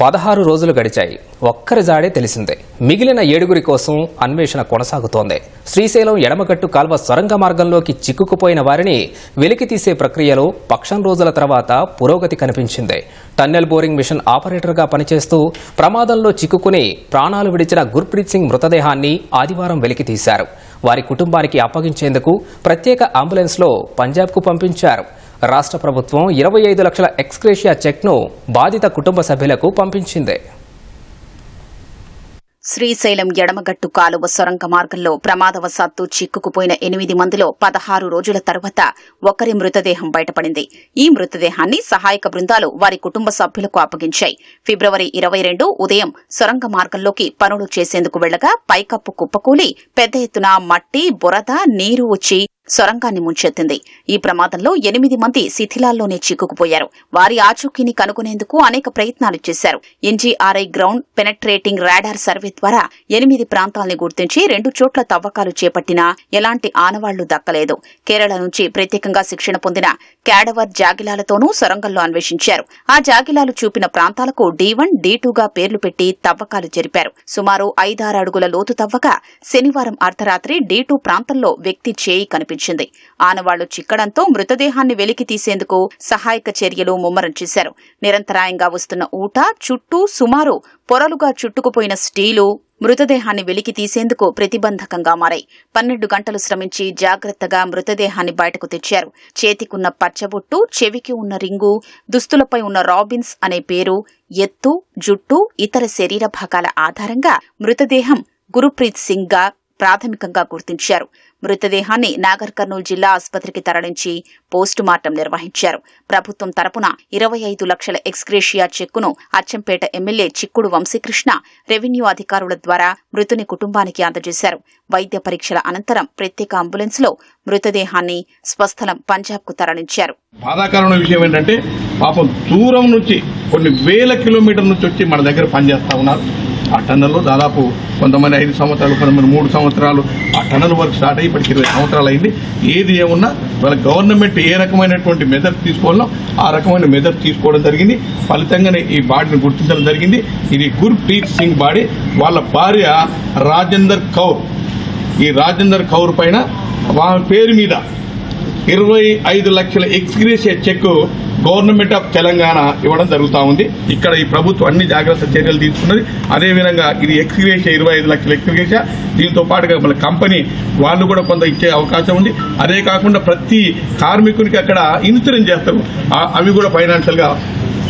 పదహారు రోజులు గడిచాయి. ఒక్కరి జాడే తెలిసిందే. మిగిలిన ఏడుగురి కోసం అన్వేషణ కొనసాగుతోంది. శ్రీశైలం ఎడమగట్టు కాల్వ సొరంగ మార్గంలోకి చిక్కుకుపోయిన వారిని వెలికితీసే ప్రక్రియలో పక్షం రోజుల తర్వాత పురోగతి కనిపించింది. టన్నెల్ బోరింగ్ మిషన్ ఆపరేటర్గా పనిచేస్తూ ప్రమాదంలో చిక్కుకుని ప్రాణాలు విడిచిన గుర్ప్రీత్ సింగ్ మృతదేహాన్ని ఆదివారం వెలికితీశారు వారి కుటుంబానికి అప్పగించేందుకు ప్రత్యేక అంబులెన్స్లో పంజాబ్కు పంపించారు. రాష్ట్ర ప్రభుత్వం ఇరవై ఐదు లక్షల ఎక్స్క్రేషియా చెక్ను బాధిత కుటుంబ సభ్యులకు పంపించింది. శ్రీశైలం ఎడమగట్టు కాలువ సొరంగ మార్గంలో ప్రమాదవశాత్తు చిక్కుకుపోయిన ఎనిమిది మందిలో పదహారు రోజుల తర్వాత ఒకరి మృతదేహం బయటపడింది. ఈ మృతదేహాన్ని సహాయక బృందాలు వారి కుటుంబ సభ్యులకు అప్పగించాయి. ఫిబ్రవరి ఇరవై రెండు ఉదయం సొరంగ మార్గంలోకి పనులు చేసేందుకు వెళ్ళగా పైకప్పు కుప్పకూలి పెద్ద ఎత్తున మట్టి బురద నీరు వచ్చి సొరంగాన్ని ముంచెత్తింది. ఈ ప్రమాదంలో ఎనిమిది మంది శిథిలాల్లోనే చిక్కుకుపోయారు. వారి ఆచూకీని కనుగొనేందుకు అనేక ప్రయత్నాలు చేశారు. NGRI ground penetrating radar survey ద్వారా ఎనిమిది ప్రాంతాల్ని గుర్తించి రెండు చోట్ల తవ్వకాలు చేపట్టినా ఎలాంటి ఆనవాళ్ళు దక్కలేదు. కేరళ నుంచి ప్రత్యేకంగా శిక్షణ పొందిన క్యాడవర్ జాగిలాలతోనూ సొరంగంలో అన్వేషించారు. ఆ జాగిలాలు చూపిన ప్రాంతాలకు డి వన్ డి టూగా పేర్లు పెట్టి తవ్వకాలు జరిపారు. సుమారు ఐదారు అడుగుల లోతు తవ్వక శనివారం అర్ధరాత్రి డి టూ ప్రాంతంలో వ్యక్తి చేయి కనిపించారు కనిపించింది ఆనవాళ్ళు చిక్కడంతో మృతదేహాన్ని వెలికి తీసేందుకు సహాయక చర్యలు ముమ్మరం చేశారు. నిరంతరాయంగా వస్తున్న ఊట చుట్టూ సుమారు పొరలుగా చుట్టుకుపోయిన స్టీలు మృతదేహాన్ని వెలికి తీసేందుకు ప్రతిబంధకంగా మారాయి. పన్నెండు గంటలు శ్రమించి జాగ్రత్తగా మృతదేహాన్ని బయటకు తెచ్చారు. చేతికున్న పచ్చబొట్టు చెవికి ఉన్న రింగు దుస్తులపై ఉన్న రాబిన్స్ అనే పేరు ఎత్తు జుట్టు ఇతర శరీర భాగాల ఆధారంగా మృతదేహం గురుప్రీత్ సింగ్గా ప్రాథమికంగా గుర్తించారు. మృతదేహాన్ని నాగర్ కర్నూలు జిల్లా ఆసుపత్రికి తరలించి పోస్టు మార్టం నిర్వహించారు. ప్రభుత్వం తరపున ఇరవై ఐదు లక్షల ఎక్స్గ్రేషియా చెక్కును అచ్చంపేట ఎమ్మెల్యే చిక్కుడు వంశీకృష్ణ రెవెన్యూ అధికారుల ద్వారా మృతుని కుటుంబానికి అందజేశారు. వైద్య పరీక్షల అనంతరం ప్రత్యేక అంబులెన్స్లో మృతదేహాన్ని స్వస్థలం పంజాబ్కు తరలించారు. బాధాకరమైన విషయం ఏంటంటే పాపం దూరం నుంచి కొన్ని వేల కిలోమీటర్ల నుంచి వచ్చి మన దగ్గర పనిచేస్తా ఉన్నారు. ఆ టన్నల్లో దాదాపు కొంతమంది ఐదు సంవత్సరాలు కొంతమంది మూడు సంవత్సరాలు ఆ టన్నల్ వర్క్ స్టార్ట్ అయ్యి ఇప్పటికి ఇరవై సంవత్సరాలు అయింది. ఏది ఏమున్నా వాళ్ళ గవర్నమెంట్ ఏ రకమైనటువంటి మెజర్ తీసుకోవాలో ఆ రకమైన మెజర్ తీసుకోవడం జరిగింది. ఫలితంగానే ఈ బాడీని గుర్తించడం జరిగింది. ఇది గుర్ప్రీత్ సింగ్ బాడీ వాళ్ళ భార్య రాజేందర్ కౌర్. ఈ రాజేందర్ కౌర్ పైన వాళ్ళ పేరు మీద ఇరవై ఐదు లక్షల ex gratia check government of Telangana ఇవ్వడం జరుగుతా ఉంది. ఇక్కడ ఈ ప్రభుత్వం అన్ని జాగ్రత్త చర్యలు తీసుకున్నది. అదేవిధంగా ఇది ఎక్స్గ్రేషియా ఇరవై ఐదు లక్షల ఎక్స్గ్రేషియా. దీంతో పాటుగా మన కంపెనీ వాళ్ళు కూడా కొంత ఇచ్చే అవకాశం ఉంది. అదే కాకుండా ప్రతి కార్మికునికి అక్కడ ఇన్సూరెన్స్ చేస్తారు. అవి కూడా ఫైనాన్షియల్గా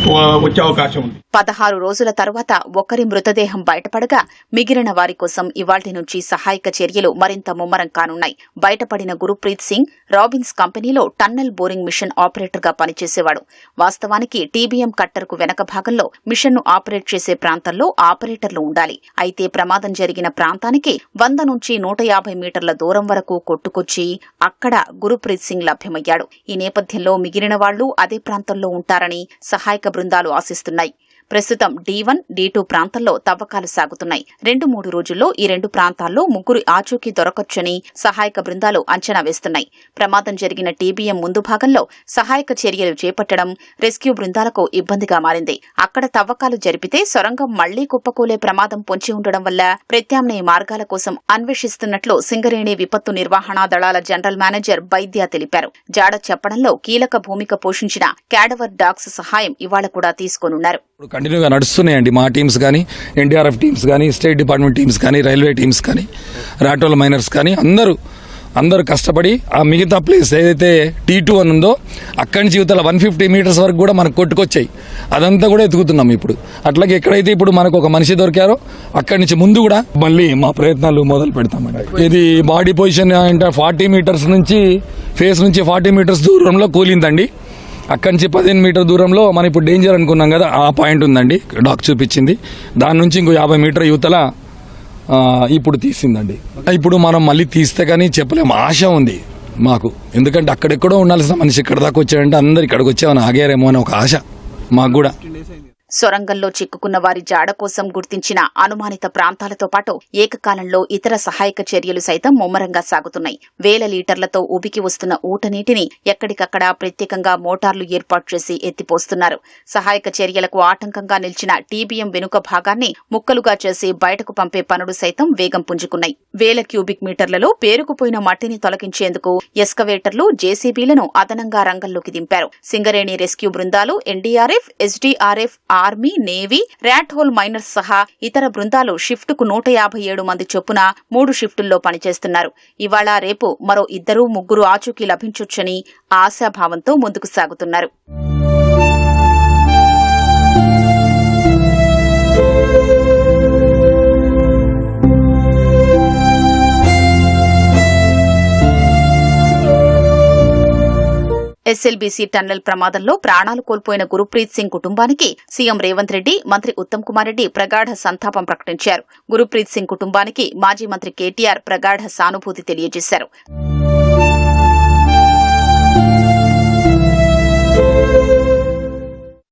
వచ్చే అవకాశం ఉంది. పదహారు రోజుల తరువాత ఒకరి మృతదేహం బయటపడగా మిగిలిన వారి కోసం ఇవాల్టి నుంచి సహాయక చర్యలు మరింత ముమ్మరం కానున్నాయి. బయటపడిన గురుప్రీత్ సింగ్ రాబిన్స్ కంపెనీలో టన్నెల్ బోరింగ్ మిషన్ ఆపరేటర్గా పనిచేసేవాడు. వాస్తవానికి టీబీఎం కట్టర్కు వెనక భాగంలో మిషన్ను ఆపరేట్ చేసే ప్రాంతంలో ఆపరేటర్లు ఉండాలి. అయితే ప్రమాదం జరిగిన ప్రాంతానికి వంద నుంచి నూట యాభై మీటర్ల దూరం వరకు కొట్టుకొచ్చి అక్కడ గురుప్రీత్ సింగ్ లభ్యమయ్యాడు. ఈ నేపథ్యంలో మిగిలిన వాళ్ళు అదే ప్రాంతంలో ఉంటారని సహాయక బృందాలు ఆశిస్తున్నాయి. ప్రస్తుతం డి వన్ డి టూ ప్రాంతాల్లో తవ్వకాలు సాగుతున్నాయి. రెండు మూడు రోజుల్లో ఈ రెండు ప్రాంతాల్లో ముగ్గురు ఆచూకీ దొరకొచ్చని సహాయక బృందాలు అంచనా వేస్తున్నాయి. ప్రమాదం జరిగిన టీబీఎం ముందు భాగంలో సహాయక చర్యలు చేపట్టడం రెస్క్యూ బృందాలకు ఇబ్బందిగా మారింది. అక్కడ తవ్వకాలు జరిపితే సొరంగం మళ్ళీ కుప్పకూలే ప్రమాదం పొంచి ఉండడం వల్ల ప్రత్యామ్నాయ మార్గాల కోసం అన్వేషిస్తున్నట్లు సింగరేణి విపత్తు నిర్వహణ దళాల జనరల్ మేనేజర్ బైద్య తెలిపారు. జాడ చెప్పడంలో కీలక భూమిక పోషించిన క్యాడవర్ డాగ్స్ సహాయం ఇవాళ కూడా తీసుకోనున్నారు. ఇప్పుడు కంటిన్యూగా నడుస్తున్నాయండి మా టీమ్స్ కానీ ఎన్డీఆర్ఎఫ్ టీమ్స్ కానీ స్టేట్ డిపార్ట్మెంట్ టీమ్స్ కానీ రైల్వే టీమ్స్ కానీ రాటోల మైనర్స్ కానీ అందరూ అందరూ కష్టపడి ఆ మిగతా ప్లేస్ ఏదైతే టీ టూ అని ఉందో అక్కడి నుంచి యువతల వన్ ఫిఫ్టీ మీటర్స్ వరకు కూడా మనకు కొట్టుకొచ్చాయి. అదంతా కూడా ఎతుకుతున్నాం ఇప్పుడు. అట్లాగే ఎక్కడైతే ఇప్పుడు మనకు ఒక మనిషి దొరికారో అక్కడి నుంచి ముందు కూడా మళ్ళీ మా ప్రయత్నాలు మొదలు పెడతామండి. ఇది బాడీ పొజిషన్ అంటే ఫార్టీ మీటర్స్ నుంచి ఫేస్ నుంచి ఫార్టీ మీటర్స్ దూరంలో కూలిందండి. అక్కడి నుంచి పదిహేను మీటర్ దూరంలో మనం ఇప్పుడు డేంజర్ అనుకున్నాం కదా ఆ పాయింట్ ఉందండి. డాక్ చూపించింది. దాని నుంచి ఇంకో యాభై మీటర్ యువతల ఇప్పుడు తీసిందండి. ఇప్పుడు మనం మళ్ళీ తీస్తే కానీ చెప్పలేము. ఆశ ఉంది మాకు. ఎందుకంటే అక్కడెక్కడో ఉండాల్సిన మనిషి ఇక్కడ దాకా వచ్చాడంటే అందరు ఇక్కడికి వచ్చామని ఆగారేమో అని ఒక ఆశ మాకు కూడా. సొరంగంలో చిక్కుకున్న వారి జాడ కోసం గుర్తించిన అనుమానిత ప్రాంతాలతో పాటు ఏకకాలంలో ఇతర సహాయక చర్యలు సైతం ముమ్మరంగా సాగుతున్నాయి. వేల లీటర్లతో ఉబికి వస్తున్న ఊట నీటిని ఎక్కడికక్కడ ప్రత్యేకంగా మోటార్లు ఏర్పాటు చేసి ఎత్తిపోస్తున్నారు. సహాయక చర్యలకు ఆటంకంగా నిలిచిన టీబీఎం వెనుక భాగాన్ని ముక్కలుగా చేసి బయటకు పంపే పనులు సైతం వేగం పుంజుకున్నాయి. వేల క్యూబిక్ మీటర్లలో పేరుకుపోయిన మట్టిని తొలగించేందుకు ఎస్కవేటర్లు జేసీబీలను అదనంగా రంగంలోకి దింపారు. సింగరేణి రెస్క్యూ బృందాలు NDRF SDRF army navy rat hole miners సహా ఇతర బృందాలు షిఫ్ట్కు నూట యాభై ఏడు మంది చొప్పున మూడు షిఫ్టుల్లో పనిచేస్తున్నారు. ఇవాళ రేపు మరో ఇద్దరు ముగ్గురు ఆచూకీ లభించొచ్చని ఆశాభావంతో ముందుకు సాగుతున్నారు. ఎస్ఎల్బీసీ టన్నెల్ ప్రమాదంలో ప్రాణాలు కోల్పోయిన గురుప్రీత్ సింగ్ కుటుంబానికి సీఎం రేవంత్ రెడ్డి మంత్రి ఉత్తమ్ కుమార్ రెడ్డి ప్రగాఢ సంతాపం ప్రకటించారు. గురుప్రీత్ సింగ్ కుటుంబానికి మాజీ మంత్రి కేటీఆర్ ప్రగాఢ సానుభూతి తెలియజేశారు.